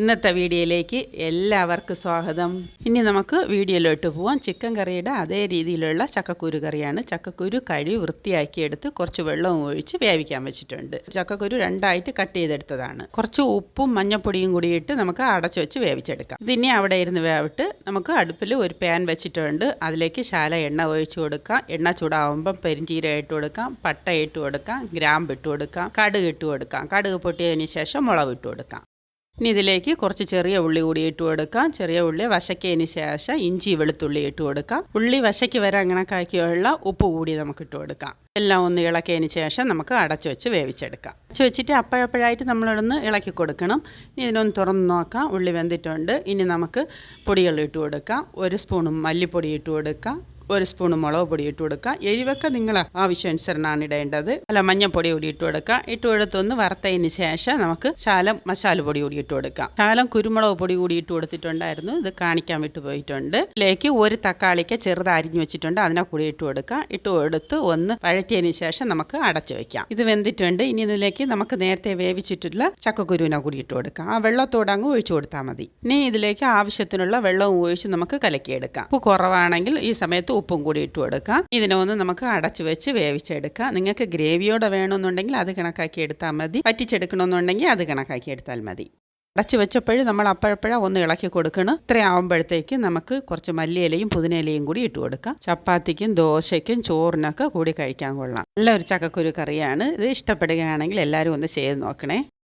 ഇന്നത്തെ വീഡിയോയിലേക്ക് എല്ലാവർക്കും സ്വാഗതം. ഇനി നമുക്ക് വീഡിയോയിലോട്ട് പോവാം. ചിക്കൻ കറിയുടെ അതേ രീതിയിലുള്ള ചക്കക്കുരു കറിയാണ്. ചക്കക്കുരു കഴുകി വൃത്തിയാക്കിയെടുത്ത് കുറച്ച് വെള്ളവും ഒഴിച്ച് വേവിക്കാൻ വെച്ചിട്ടുണ്ട്. ചക്കക്കുരു രണ്ടായിട്ട് കട്ട് ചെയ്തെടുത്തതാണ്. കുറച്ച് ഉപ്പും മഞ്ഞപ്പൊടിയും കൂടി ഇട്ട് നമുക്ക് അടച്ചു വെച്ച് വേവിച്ചെടുക്കാം. ഇതിനി അവിടെ ഇരുന്ന് വേവിട്ട് നമുക്ക് അടുപ്പിൽ ഒരു പാൻ വെച്ചിട്ടുണ്ട്. അതിലേക്ക് ശാല എണ്ണ ഒഴിച്ച് കൊടുക്കാം. എണ്ണ ചൂടാവുമ്പം പെരിഞ്ചീരം ഇട്ട് കൊടുക്കാം. പട്ട ഇട്ട് കൊടുക്കാം. ഗ്രാമ്പ് ഇട്ട് കൊടുക്കാം. കടുക് ഇട്ട് കൊടുക്കാം. കടുക് പൊട്ടിയതിന് ശേഷം മുളക് ഇട്ട് കൊടുക്കാം. ഇനി ഇതിലേക്ക് കുറച്ച് ചെറിയ ഉള്ളി കൂടി ഇട്ട് കൊടുക്കാം ചെറിയ ഉള്ളി വശക്കിയതിന് ശേഷം ഇഞ്ചി വെളുത്തുള്ളി ഇട്ട് കൊടുക്കാം ഉള്ളി വശയ്ക്ക് വരെ കണക്കാക്കിയുള്ള ഉപ്പ് കൂടി നമുക്ക് ഇട്ട് കൊടുക്കാം എല്ലാം ഒന്ന് ഇളക്കിയതിന് ശേഷം നമുക്ക് അടച്ചു വെച്ച് വേവിച്ചെടുക്കാം. അടച്ചു വെച്ചിട്ട് അപ്പോഴപ്പോഴായിട്ട് നമ്മളിടന്ന് ഇളക്കി കൊടുക്കണം. ഇനി ഇതിനൊന്ന് തുറന്ന് നോക്കാം. ഉള്ളി വെന്തിട്ടുണ്ട്. ഇനി നമുക്ക് പൊടികൾ ഇട്ട് കൊടുക്കാം ഒരു സ്പൂണും മല്ലിപ്പൊടി ഇട്ട് കൊടുക്കാം ഒരു സ്പൂൺ മുളക് പൊടി ഇട്ട് കൊടുക്കുക. എരിവൊക്കെ നിങ്ങൾ ആവശ്യാനുസരണമാണ് ഇടേണ്ടത്. അല്ല മഞ്ഞൾപ്പൊടി കൂടി ഇട്ട് കൊടുക്കുക. ഇട്ട് കൊടുത്തൊന്ന് വറുത്തതിന് ശേഷം നമുക്ക് ശാലം മസാല പൊടി കൂടി ഇട്ട് കൊടുക്കാം ശാലം കുരുമുളക് പൊടി കൂടി ഇട്ട് കൊടുത്തിട്ടുണ്ടായിരുന്നു. ഇത് കാണിക്കാൻ വിട്ടു പോയിട്ടുണ്ട്. ഇതിലേക്ക് ഒരു തക്കാളിക്ക് ചെറുത് അരിഞ്ഞു വെച്ചിട്ടുണ്ട്. അതിനെ കൂടി ഇട്ട് കൊടുക്കുക. ഇട്ട് കൊടുത്ത് ഒന്ന് വഴറ്റിയതിന് ശേഷം നമുക്ക് അടച്ചു വെക്കാം. ഇത് വെന്തിട്ടുണ്ട്. ഇനി ഇതിലേക്ക് നമുക്ക് നേരത്തെ വേവിച്ചിട്ടുള്ള ചക്കക്കുരുവിനെ കൂടി ഇട്ട് കൊടുക്കാം ആ വെള്ളത്തോടെ അങ്ങ് ഒഴിച്ചു കൊടുത്താൽ മതി. ഇനി ഇതിലേക്ക് ആവശ്യത്തിനുള്ള വെള്ളവും ഒഴിച്ച് നമുക്ക് കലക്കിയെടുക്കാം. ഉപ്പ് കുറവാണെങ്കിൽ ഈ സമയത്ത് ഉപ്പും കൂടി ഇട്ട് കൊടുക്കാം. ഇതിനെ ഒന്ന് നമുക്ക് അടച്ചു വെച്ച് വേവിച്ചെടുക്കാം. നിങ്ങൾക്ക് ഗ്രേവിയോടെ വേണമെന്നുണ്ടെങ്കിൽ അത് കണക്കാക്കി എടുത്താൽ മതി. പറ്റിച്ചെടുക്കണമെന്നുണ്ടെങ്കിൽ അത് കണക്കാക്കി എടുത്താൽ മതി. അടച്ചു വെച്ചപ്പോഴും നമ്മൾ അപ്പോഴപ്പോഴും ഒന്ന് ഇളക്കി കൊടുക്കണം. ഇത്രയാവുമ്പോഴത്തേക്ക് നമുക്ക് കുറച്ച് മല്ലിയിലയും പുതിനയിലയും കൂടി ഇട്ട് കൊടുക്കാം. ചപ്പാത്തിക്കും ദോശയ്ക്കും ചോറിനൊക്കെ കൂടി കഴിക്കാൻ കൊള്ളാം. നല്ല ഒരു ചക്കക്കുരു കറിയാണ്. ഇത് ഇഷ്ടപ്പെടുകയാണെങ്കിൽ എല്ലാവരും ഒന്ന് ചെയ്ത് നോക്കണേ.